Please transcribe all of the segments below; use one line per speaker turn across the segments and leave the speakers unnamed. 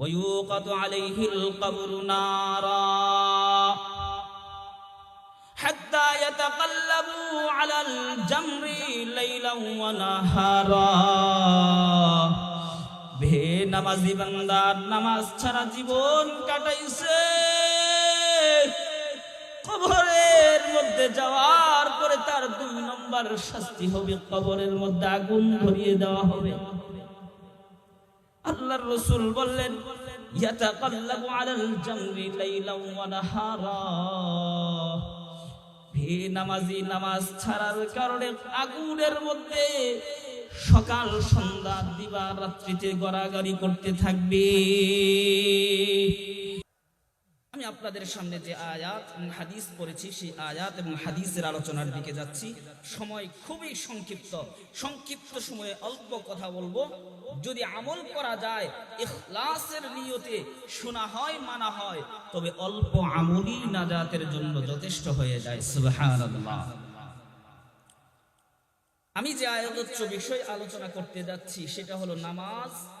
ويوقد عليه القبر نارا حتى يتقلبوا على الجمر ليلا ونهارا বে নামাজি বান্দার নামাজ ছাড়া জীবন কাটাইছে কবরের মধ্যে যাওয়ার পরে তার দুই নম্বর শাস্তি হবে কবরের মধ্যে আগুন ধরিয়ে দেওয়া হবে আল্লাহর রসুল বললেন নামাজি, নামাজ ছাড়ার কারণে আগুনের মধ্যে সকাল, সন্ধ্যা দিবা রাত্রিতে গড়াগড়ি করতে থাকবে। আপনাদের সামনে যে আয়াত এবং হাদিস পড়েছি, সেই আয়াত এবং হাদিসের আলোচনার দিকে যাচ্ছি। সময় খুবই সংক্ষিপ্ত। সংক্ষিপ্ত সময়ে অল্প কথা বলব। যদি আমল করা যায়, ইখলাসের নিয়তে শোনা হয়, মানা হয়, তবে অল্প আমলই নাজাতের জন্য যথেষ্ট হয়ে যায়। সুবহানাল্লাহ। আমি যে আয়ালোচ্য বিষয় আলোচনা করতে যাচ্ছি, সেটা হলো নামাজ।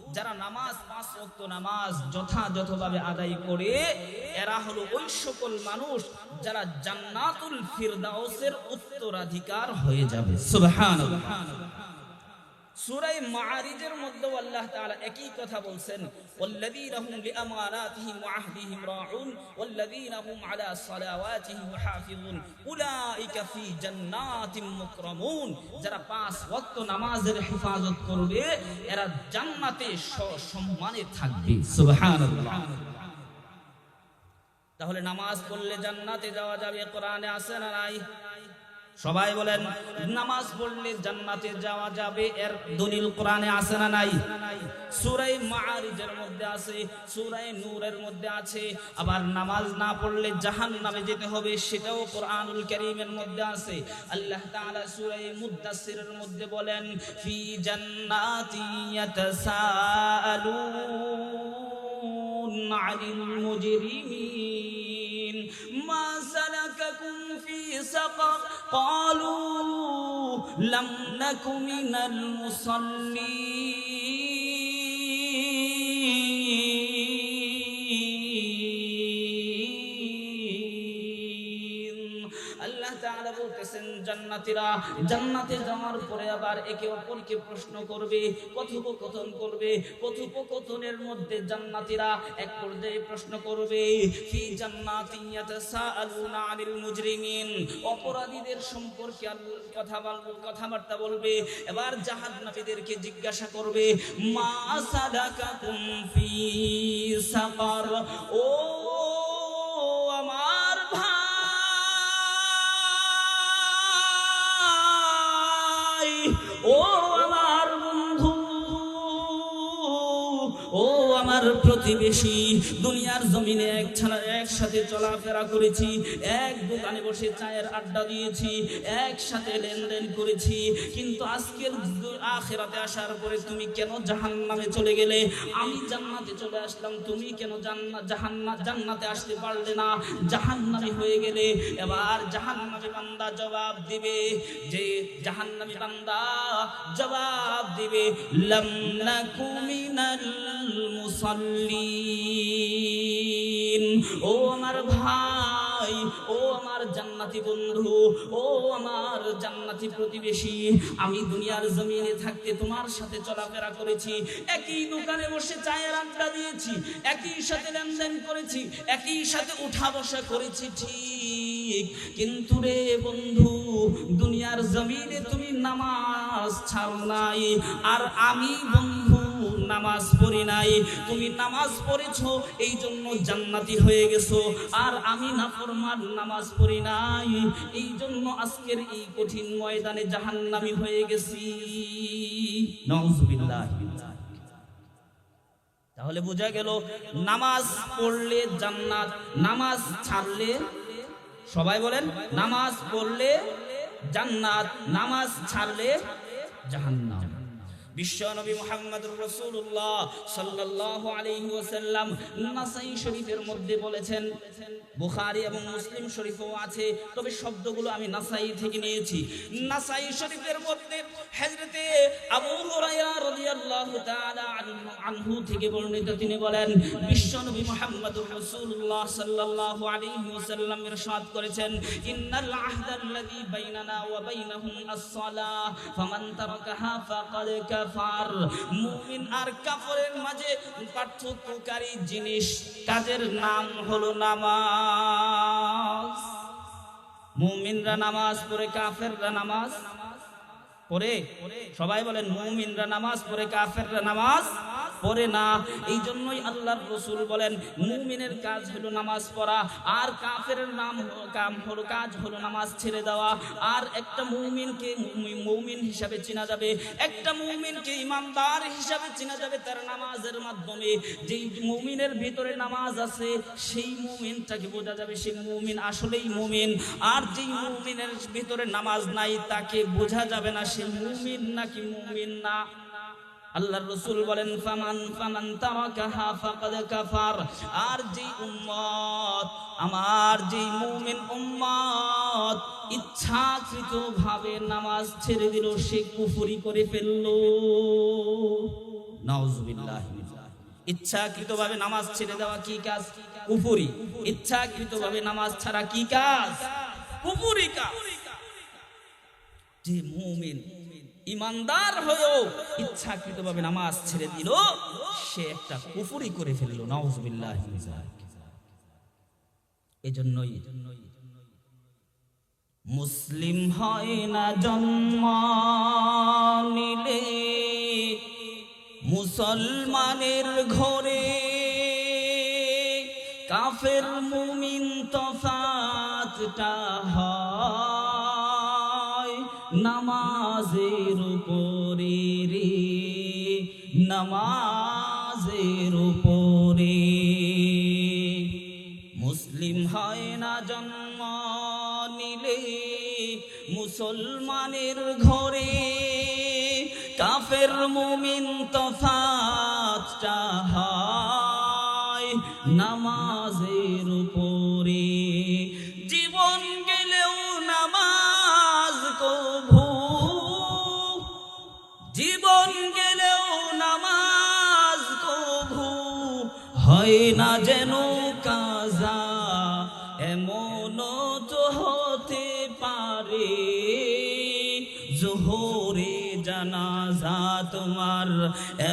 যারা নামাজ, পাঁচ রক্ত নামাজ যথাযথভাবে আদায় করে, এরা হলো ওই সকল মানুষ যারা জান্নাতুল ফিরদাউসের উত্তরাধিকার হয়ে যাবে। সুবহানাল্লাহ। সূরায়ে মাআরিজের মধ্যে আল্লাহ তাআলা একই কথা বলছেন ওয়াল্লাযীনা হুম লিআমানাতিহিম ওয়া আহদিহিম রাউন ওয়াল্লাযীনা হুম আলা সালাওয়াতিহিম মুহাফিজুন উলাইকা ফি জান্নাতিম মুকরামুন। যারা পাঁচ ওয়াক্ত নামাজের হেফাজত করবে, এরা জান্নাতে সম্মানে থাকবে। সুবহানাল্লাহ। তাহলে নামাজ পড়লে জান্নাতে যাওয়া যাবে, কোরআনে আছে না নাই? সবাই বলেন, নামাজ পড়লে জান্নাতে যাওয়া যাবে, এর দলিল কোরআনে আছে না নাই? সূরায়ে মাআরিজের মধ্যে আছে সূরায়ে নূরের মধ্যে আছে, আবার নামাজ না পড়লে জাহান্নামে যেতে হবে, সেটাও কোরআনুল কারীমের মধ্যে আছে। আল্লাহ তাআলা সূরায়ে মুদ্দাসসিরের মধ্যে বলেন, ফি জান্নাতি ইয়াতাসাআলুন আনিল মুজরিমিন। سقر. قالوا لم نك من المصلين. জান্নাতীরা জান্নাতে যাওয়ার পরে আবার একে অপরকে প্রশ্ন করবে, কথোপকথন করবে, কথোপকথনের মধ্যে জান্নাতীরা এক পর্যায়ে প্রশ্ন করবে, ফি জান্নাতিন ইয়াতাসাআলুনা আনিল মুজরিমিন। অপরাধীদের সম্পর্কে কথা কথাবার্তা বলবে, এবার জাহান্নামীদেরকে জিজ্ঞাসা করবে, মা সাদাকাকুম ফি সাকার? ও প্রতিবেশী দুনিয়ার জমিনে এক ছাড়া একসাথে চলাফেরা করেছি, এক দোকানে বসে চায়ের আড্ডা দিয়েছি, একসাথে লেনদেন করেছি। কিন্তু আজকের আখেরাতে আসার পরে তুমি কেন জাহান্নামে চলে গেলে? আমি জান্নাতে চলে আসলাম, তুমি কেন জান্নাত জাহান্নাত জান্নাতে আসতে পারলে না? জাহান্নামী হয়ে গেলে, এবার জাহান্নামী বান্দা জবাব দিবে যে, জাহান্নামী বান্দা জবাব দিবে, লাম নাকু মিনাল ও আমার ভাই, ও আমার জান্নাতি বন্ধু, ও আমার জান্নাতি প্রতিবেশী, আমি দুনিয়ার জমিনে থাকতে তোমার সাথে চলাফেরা করেছি, একই দোকানে বসে চায়ের আড্ডা দিয়েছি, একই সাথে লেনদেন করেছি, একই সাথে উঠা বসা করেছি, ঠিক। কিন্তু রে বন্ধু, দুনিয়ার জমিনে তুমি নামাজ ছাড়ো নাই, আর আমি বন্ধু নামাজ পড়ি নাই। তুমি নামাজ পড়েছ, এই জন্য জান্নাতি হয়ে গেছো। আর আমি নাফরমান নামাজ পড়ি নাই, এই জন্য আজকের এই কঠিন ময়দানে জাহান্নামি হয়ে গেছি। তাহলে বোঝা গেল, নামাজ পড়লে জান্নাত, নামাজ ছাড়লে, সবাই বলেন, নামাজ পড়লে জান্নাত, নামাজ ছাড়লে জাহান্নাম। বিশ্ব নবী মুহাম্মদুর রাসূলুল্লাহ সাল্লাল্লাহু আলাইহি ওয়াসাল্লাম নাসাই শরীফের মধ্যে বলেছেন, বুখারী এবং মুসলিম শরীফও আছে, তবে শব্দগুলো আমি নাসাই থেকে নিয়েছি। নাসাই শরীফের মধ্যে হযরতে আবু হুরায়রা রাদিয়াল্লাহু তাআলা আনহু- থেকে বর্ণিত তিনি বলেন বিশ্ব নবী মুহাম্মদুর রাসূলুল্লাহ সাল্লাল্লাহু আলাইহি ওয়াসাল্লাম ইরশাদ করেছেন, ইন্নাল আহদাল্লাযী বাইনানা ওয়া বাইনাহুম আস-সালাহ তারাকাহা ফাকাদ কাফার, মুমিন আর কাফরের মাঝে পার্থক্যকারী জিনিস কাজের নাম হলো নামাজ। মুমিনরা নামাজ পড়ে, কাফেররা নামাজ পড়ে। সবাই বলেন, মুমিনরা নামাজ পড়ে, কাফেররা নামাজ পড়ে না। এই জন্যই আল্লাহর রসুল বলেন, মুমিনের কাজ হলো নামাজ পড়া, আর কাফের নাম কাম হলো কাজ হলো নামাজ ছেড়ে দেওয়া। আর একটা মুমিনকে মুমি- মুমিন হিসাবে চেনা যাবে, একটা মুমিনকে ইমানদার হিসাবে চেনা যাবে তার নামাজের মাধ্যমে। যেই মুমিনের ভিতরে নামাজ আছে, সেই মুমিনটাকে বোঝা যাবে সেই মুমিন আসলেই মুমিন। আর যেই মুমিনের ভিতরে নামাজ নাই, তাকে বোঝা যাবে না সে মুমিন নাকি মুমিন না। আল্লাহর রসুল বলেন, ফামান ফামান তারাকাহা ফাকাদ কাফার। আর যেই উম্মত, আমার যেই মুমিন উম্মত ইচ্ছাকৃত ভাবে নামাজ ছেড়ে দিল, সে কুফরি করে ফেলল। নাউজুবিল্লাহ ইচ্ছাকৃত ভাবে নামাজ ছেড়ে দেওয়া কি কাজ? কুফরি। ইচ্ছাকৃত ভাবে নামাজ ছাড়া কি কাজ? কুফরি কাজ। যে মুমিন ইমানদার হয়েও ইচ্ছাকৃত ভাবে নামাজ ছেড়ে দিল, সে একটা কুফরি করে ফেলল, নাউজুবিল্লাহ এজন্যই মুসলিম হয় না জন্ম নিলে মুসলমানের ঘরে কাফের মুমিন তফাতটা হয়। নামাজের উপরে রে, নামাজের উপরে। মুসলিম হয় না জন্ম নিলে মুসলমানের ঘরে, কাফের মুমিন তফাতটা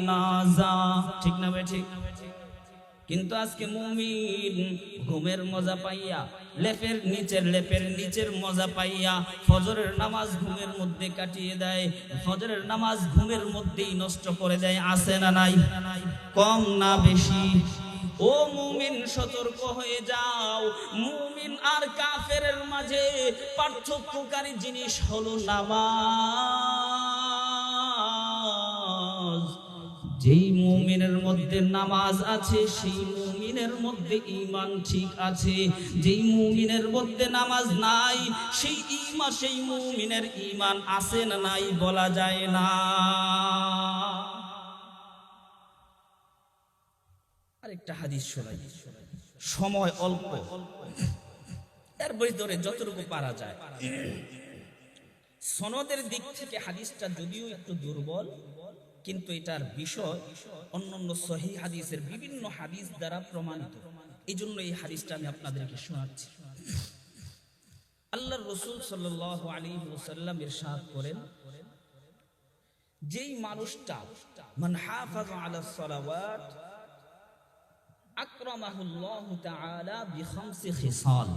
জানাজা। ঠিক না বে ঠিক? কিন্তু আজকে মুমিন ঘুমের মজা পাইয়া, লেপের নিচের লেপের নিচের মজা পাইয়া ফজরের নামাজ ঘুমের মধ্যে কাটিয়ে দেয়। ফজরের নামাজ ঘুমের মধ্যেই নষ্ট করে দেয় আসে না নাই? কম না বেশি। ও মুমিন, সতর্ক হয়ে যাও। মুমিন আর কাফের মাঝে পার্থক্যকারী জিনিস হলো নামাজ। যেই মুমিনের মধ্যে নামাজ আছে, সেই মুমিনের মধ্যে ইমান ঠিক আছে। যেই মুমিনের মধ্যে নামাজ নাই, সেই ঈমান সেই মুমিনের ইমান আছে না নাই বলা যায় না। আরেকটা হাদিস শোনাই। সময় অল্প। এর ভিতরে যতটুকু পারা যায়। সনদের দিক থেকে হাদিসটা যদিও একটু দুর্বল কিন্তু এটার বিষয় অন্যান্য সহি হাদিসের বিভিন্ন হাদিস দ্বারা প্রমাণিত। এই জন্য এই হাদিসটা আমি আপনাদেরকে শোনাচ্ছি। আল্লাহর রসুল সাল্লাহ আলী ওসাল্লাম ইরশাদ করেন, যেই মানুষটা মান হাফাজ আলা সালাওয়াত, আকরামাহুল্লাহু তাআলা বিখামসি খিসাল।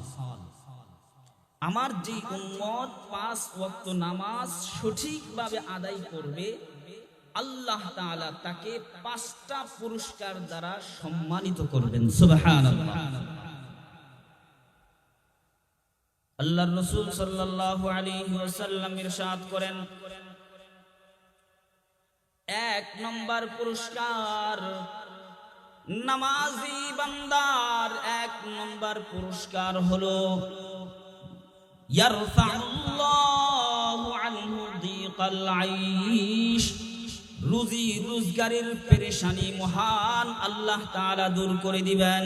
আমার যেই উম্মত পাঁচ ওয়াক্ত নামাজ সঠিকভাবে আদায় করবে আল্লাহ তাআলা তাকে পাঁচটা পুরস্কার দ্বারা সম্মানিত করবেন। আল্লাহর রাসূল ইরশাদ করেন, এক নম্বর পুরস্কার নামাজি বান্দার এক নম্বর পুরস্কার হলো ইয়ারফাউল্লাহু আনহু দিকাল আইশ। রুজি রোজগারের পেরেশানি মহান আল্লাহ তাআলা দূর করে দিবেন।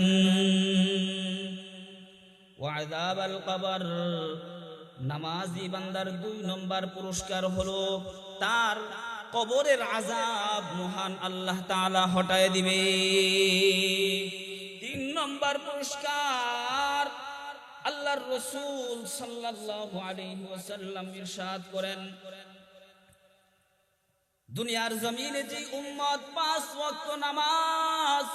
আল নামাজি বান্দার দুই নম্বর পুরস্কার হলো তার কবরের আজাব মহান আল্লাহ তাআলা হটায় দিবে। তিন নম্বর পুরস্কার আল্লাহর রসুল সাল্লাল্লাহু আলাইহি ওয়াসাল্লাম ইরশাদ করেন। দুনিয়ার জমিনে যে উম্মত পাঁচ ওয়াক্ত নামাজ,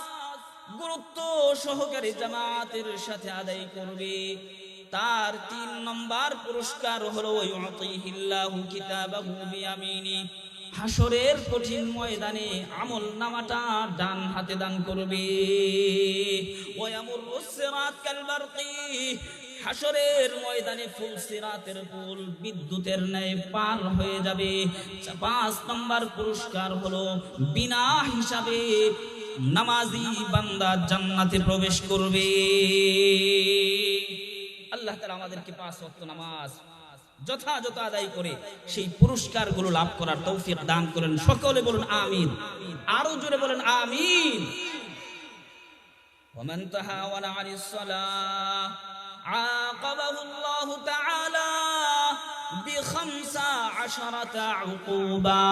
গুরুত্ব সহকারে জামাতের সাথে আদায় করবে। তার তিন নম্বর পুরস্কার হলো হাসরের কঠিন ময়দানে আমল নামাটা ডান হাতে দান করবে। ওয়ামুরুস সিরাত কাল বারকি। হাসরের ময়দানে ফুল সিরাতের পুল বিদ্যুতের ন্যায় পার হয়ে যাবে পাঁচ নম্বর পুরস্কার হলো বিনা হিসাবে নামাজি বান্দা জান্নাতে প্রবেশ করবে আল্লাহ তাআলা আমাদেরকে পাঁচ ওয়াক্ত নামাজ যথাযথ আদায় করে সেই পুরস্কারগুলো লাভ করার তৌফিক দান করেন সকলে বলুন আমিন আরো জোরে বলেন আমিন ومن تهاون عن الصلاة عاقبه الله تعالى بخمس عشرة عقوبة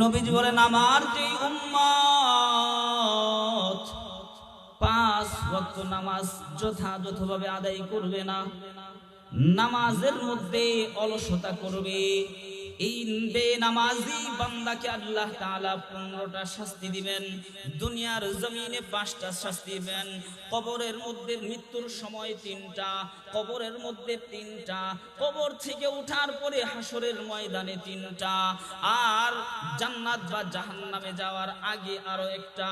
নবীজি বলেন আমার যে উম্মত পাঁচ ওয়াক্ত নামাজ যথাযথভাবে আদায় করবে না নামাজের মধ্যে অলসতা করবে এই বান্দাকে আল্লাহ পনেরোটা শাস্তি দিবেন, দুনিয়ার পাঁচটা শাস্তি দিবেন, কবরের মধ্যে মৃত্যুর সময় তিনটা, কবরের মধ্যে তিনটা, কবর থেকে উঠার পরে হাসরের ময়দানে তিনটা, আর জান্নাত বা জাহান্নামে যাওয়ার আগে আরও একটা।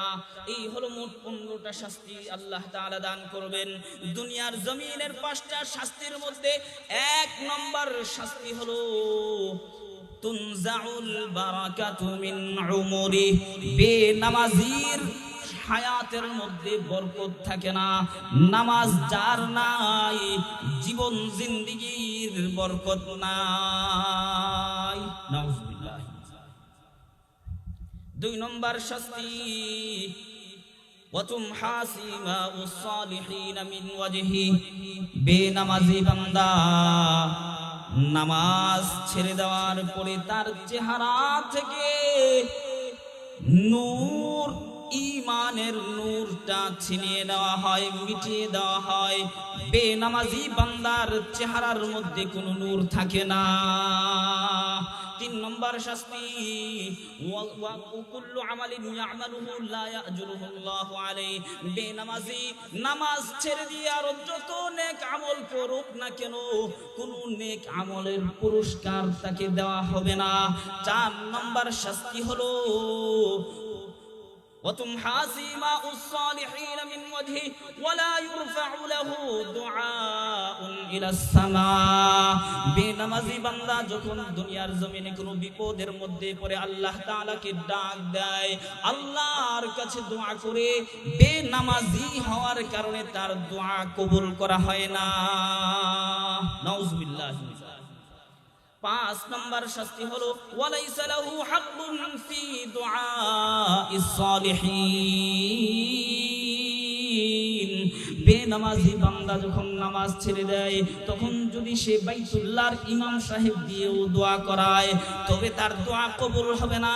এই হলো মোট পনেরোটা শাস্তি আল্লাহ তাআলা দান করবেন। দুনিয়ার জমিনের পাঁচটা শাস্তির মধ্যে এক নম্বর শাস্তি হলো তুনজাউল হায়াতের মধ্যে বরকত থাকে না। নামাজ যার নাই, জীবন জিন্দিগির বরকত নাই। দুই নম্বর শাস্তি বেনামাজি বান্দা নামাজ ছেড়ে দেওয়ার পরে তার চেহারা থেকে নূর ইমানের নূরটা ছিনিয়ে দেওয়া হয়, মিটিয়ে দেওয়া হয়। বেনামাজি বান্দার চেহারার মধ্যে কোনো নূর থাকে না। তিন নম্বর শাস্তি নামাজ ছেড়ে দিয়ে আর যত নেক আমল করুক না কেন, কোন আমলের পুরস্কার তাকে দেওয়া হবে না। চার নম্বর শাস্তি হলো وتمحى ماء الصالحين من وجهه ولا يرفع له دعاء إلى السماء বেনামাজি বান্দা যখন দুনিয়ার জমিনে কোনো বিপদের মধ্যে পড়ে আল্লাহ তাআলাকে ডাক দেয় আল্লাহর কাছে দোয়া করে বেনামাজি হওয়ার কারণে তার দোয়া কবুল করা হয় না নাউজুবিল্লাহ পাঁচ নম্বর শাস্তি হলো, ওয়ালাইসা লাহু হাক্কুন ফি দুআইস সালিহিন। বেনামাজি বান্দা যখন নামাজ ছেড়ে দেয়, তখন যদি সে বাইতুল্লাহর ইমাম সাহেব দিয়েও দোয়া করায়, তবে তার দোয়া কবুল হবে না।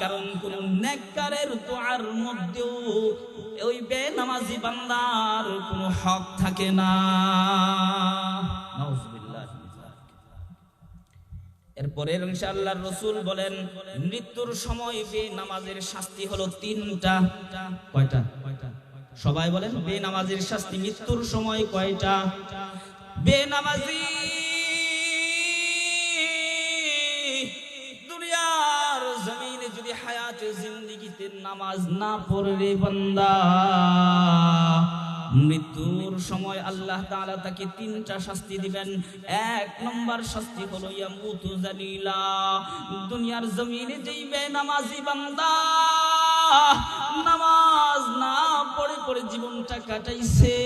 কারণ কোন নেককারের দোয়ার মধ্যেও ওই বেনামাজি বান্দার কোনো হক থাকে না। এরপরে ইনশাআল্লাহ রসুল বলেন, মৃত্যুর সময় বে নামাজের শাস্তি হলো তিনটা। কয়টা? সবাই বলেন বে নামাজের শাস্তি মৃত্যুর সময় কয়টা? বে নামাজি দুনিয়ার জমিনে যদি হায়াতে জিন্দিগিতে নামাজ না পড়লে বান্দা মৃত্যুর সময় আল্লাহ তাআলা তাকে তিনটা শাস্তি দিবেন। এক নম্বর শাস্তি হলো, ইয়ামুতু জালিলা। দুনিয়ার জমিনে যেই বেনামাজি বান্দা নামাজ না পড়ে পড়ে জীবনটা কাটাইছে,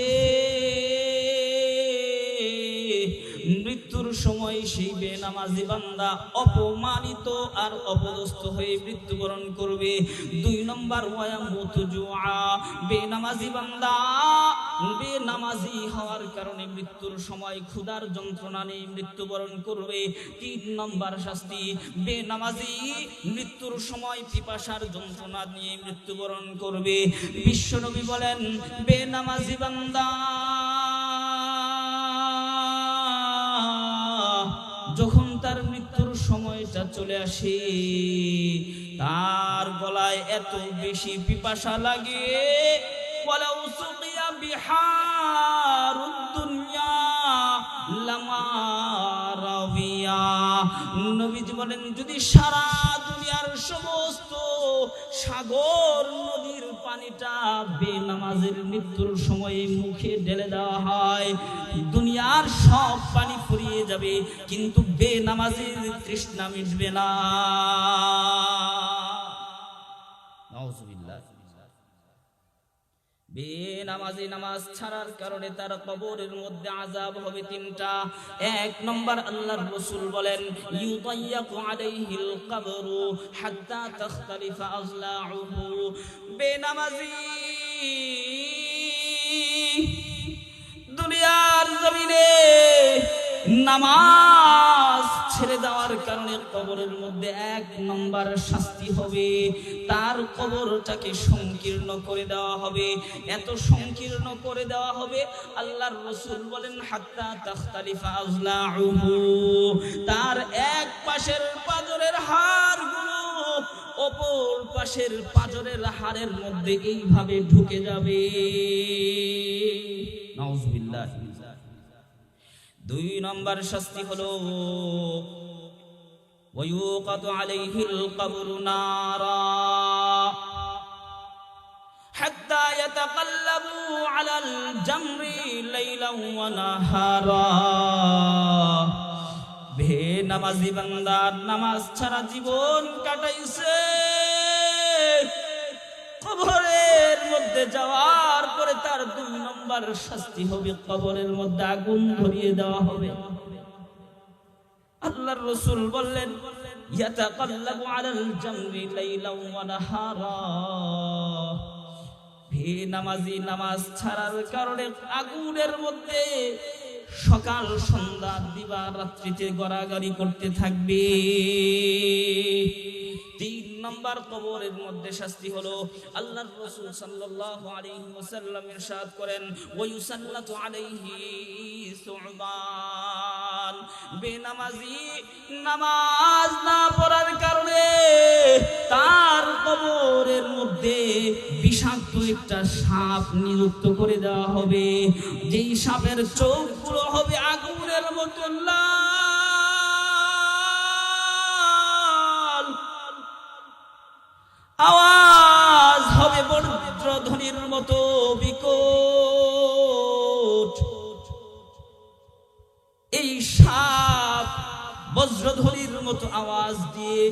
মৃত্যুর সময় সেই বেনামাজি বান্দা অপমানিত আর অপদস্থ হয়ে মৃত্যুবরণ করবে। দুই নম্বর, ওয়ায়ামুত জুআ বেনামাজি বান্দা বেনামাজি হওয়ার কারণে মৃত্যুর সময় ক্ষুধার যন্ত্রণা নিয়ে মৃত্যুবরণ করবে। তিন নম্বর শাস্তি, বেনামাজি মৃত্যুর সময় পিপাসার যন্ত্রণা নিয়ে মৃত্যুবরণ করবে। বিশ্বনবী বলেন, বেনামাজি বান্দা, যখন তার মৃত্যুর সময়টা চলে আসে, তার গলায় এত বেশি পিপাসা লাগে ওয়ালাউ রাবিয়া। নবীজি বলেন, যদি সারা দুনিয়ার সমস্ত সাগর নদীর পানিটা বেনামাজের মৃত্যুর সময়ে মুখে ঢেলে দেওয়া হয়, দুনিয়ার সব পানি ফুরিয়ে যাবে, কিন্তু বেনামাজের তৃষ্ণা মিটবে না। বেনামাজি নামাজ ছাড়ার কারণে তার কবরের মধ্যে আজাব হবে তিনটা। এক নম্বর আল্লাহর রাসূল বলেন, ইউতাইয়াকু আলাইহিল কবরু হাত্তা তাখতালিফা আযলাউহু বেনামাজি দুনিয়ার জমিনে নামাজ ছেড়ে দেওয়ার কারণে কবরের মধ্যে এক নম্বর শাস্তি হবে। তার কবরটাকে সংকীর্ণ করে দেওয়া হবে। এত সংকীর্ণ করে দেওয়া হবে, আল্লাহর রসুল বলেন, হাত্তা তাখতালিফা আজলাউহু। তার এক পাশের পাজরের হাড়গুলো অপর পাশের পাজরের হাড়ের মধ্যে এইভাবে ঢুকে যাবে। নাউজুবিল্লাহ। দুই নম্বর শাস্তি হলো ويوقد عليه القبر نارا حتى يتقلبوا على الجمر ليلا ونهارا বে নামাজি বান্দার নামাজ ছাড়া জীবন কাটাইছে কবরের মধ্যে যাওয়ার পরে তার দুই নম্বর শাস্তি হবে, কবরের মধ্যে আগুন ধরিয়ে দেওয়া হবে। আল্লাহর রসুল বললেন নামাজ ছাড়ার কারণে আগুনের মধ্যে সকাল, সন্ধ্যা দিবা রাত্রিতে গড়াগড়ি করতে থাকবে। তিন নম্বর কবরের মধ্যে শাস্তি হলো। আল্লাহর রাসূল সাল্লাল্লাহু আলাইহি ওয়াসাল্লাম ইরশাদ করেন ওয়া ইউসাল্লাতু আলাইহি সুবান বেনামাজি নামাজ না পড়ার কারণে তার কবরের মধ্যে বিষাক্ত একটা সাপ নিযুক্ত করে দেওয়া হবে। যেই সাপের চোখগুলো হবে আগুনের মতো লাল মতো বিকট। এই সাপ বজ্রধরির মতো আওয়াজ দিয়ে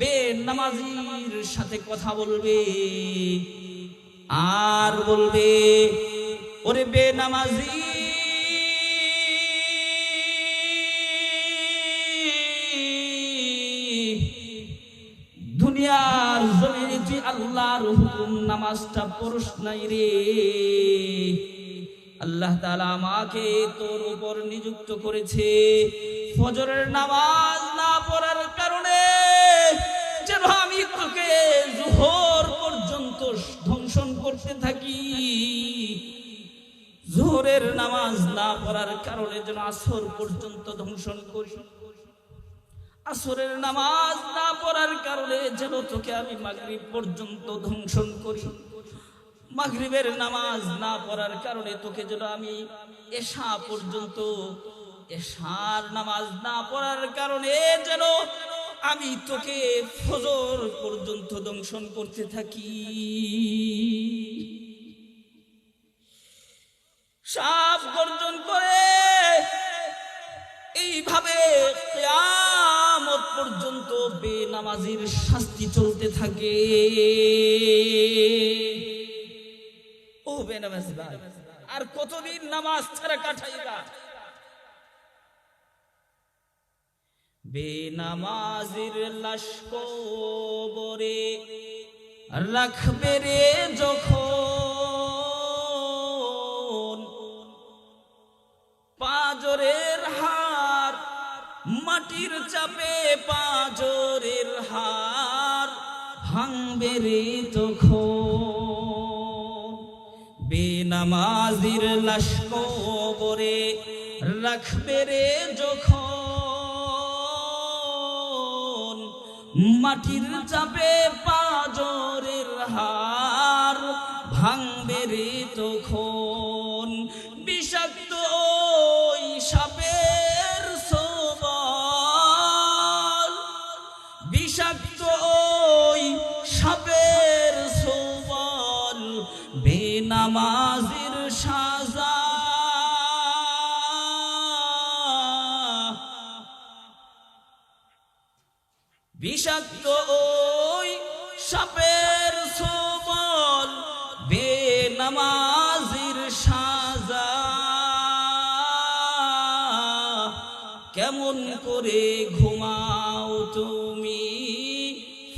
বে নামাজির সাথে কথা বলবে। আর বলবে, ওরে বে নামাজি জমিনে আল্লাহর হুকুম নামাজটা পড়স নাই রে। আল্লাহ তালা আমাকে তোর উপর নিযুক্ত করেছে। ফজরের নামাজ না পড়ার কারণে যেন আমি তোকে জোহর পর্যন্ত ধ্বংসন করতে থাকি। জোহরের নামাজ না পড়ার কারণে যেন আসর পর্যন্ত ধ্বংসন করি। আসরের নামাজ না পড়ার কারণে যেন তোকে আমি মাগরিব পর্যন্ত ধ্বংসন করি। মাগরিবের নামাজ না পড়ার কারণে তোকে যেন আমি এশা পর্যন্ত, এশার নামাজ না পড়ার কারণে যেন আমি তোকে ফজর পর্যন্ত দংশন করতে থাকি। সাপ গর্জন করে, এইভাবে কিয়ামত পর্যন্ত বেনামাজির শাস্তি চলতে থাকে। ও বেনামাজি ভাই, আর কতদিন নামাজ ছাড়া কাটাইবা? বেনামাজির লাশ কবরে রাখবে রে যখন। পাজরের মাটির চাপে পাজরের হার ভাঙবে রে তখন। বেনামাজির লাশ রাখবে রে যখন। মাটির চাপে পাজরের হার ভাঙবে রে তখন। সাপের সবল বেনামাজির সাজা। কেমন করে ঘুমাও তুমি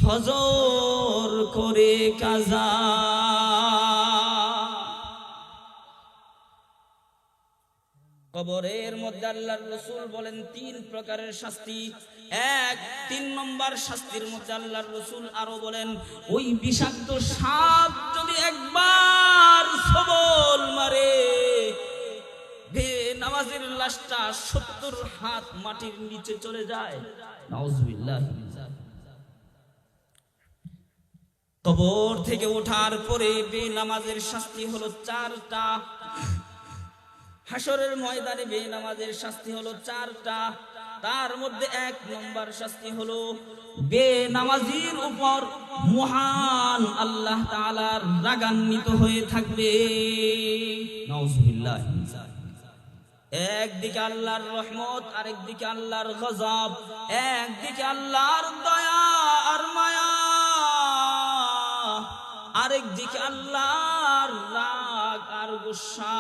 ফজর করে কাজা। কবরের মধ্যে আল্লাহর রসুল বলেন তিন প্রকারের শাস্তি। এক, তিন নম্বর শাস্তির মধ্যে আল্লাহর রসুল আরও বলেন, ওই বিষাক্ত সাপ যদি একবার সবল মারে, বে নামাজের বে নামাজের শাস্তি হলো চারটা। হাসরের ময়দানে বেনামাজের শাস্তি হলো চারটা। তার মধ্যে এক নম্বর শাস্তি হলো বেনামাজির উপর মহান আল্লাহ তালার রাগান্বিত হয়ে থাকবে। একদিকে আল্লাহর রহমত, আরেকদিকে আল্লাহর গজব, একদিকে আল্লাহর দয়া আর মায়া, আরেকদিকে আল্লাহর রাগ আর গুসা।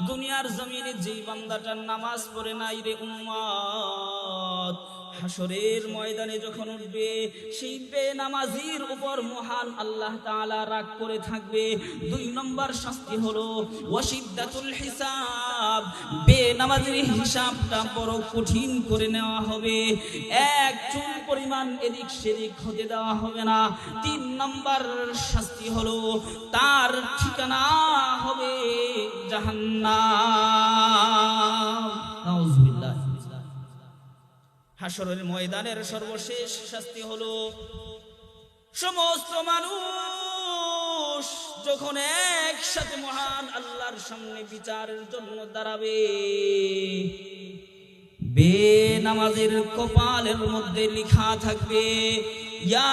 দুনিয়ার জমিনে যেই বান্দাটার নামাজ পড়ে নাই রে উম্মত হাসরের ময়দানে যখন উঠবে, সেই বেনামাজির উপর মহান আল্লাহ তাআলা রাগ করে থাকবে। দুই নম্বর শাস্তি হলো ওয়াসিদ্দাতুল হিসাব। বেনামাজির হিসাবটা বড় কঠিন করে নেওয়া হবে। এক চুল পরিমাণ এদিক সেদিক হতে দেওয়া হবে না। তিন নম্বর শাস্তি হলো তার ঠিকানা হবে জাহান্নাম। হাসরের ময়দানের সর্বশেষ শাস্তি হলো সমস্ত মানুষ যখন একসাথে মহান আল্লাহর সামনে বিচারের জন্য দাঁড়াবে বে নামাজের কপালের মধ্যে লিখা থাকবে, ইয়া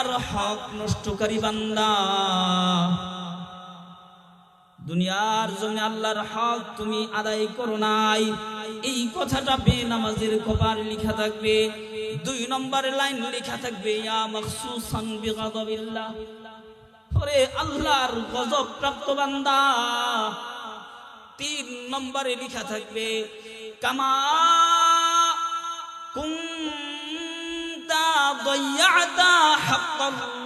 আল্লাহর হক নষ্টকারী বান্দা। দুনিয়ার জমিনে আল্লাহর হক তুমি আদায় করো নাই। এই কথাটা বেনামাজের কপার লেখা থাকবে, দুই নম্বরের লাইন লেখা থাকবে, ইয়া মখসুসান বিগাদাবিল্লাহ। ওরে আল্লাহর গজব প্রাপ্ত বান্দা। তিন নম্বরে লেখা থাকবে, কামা ضيعت حق الله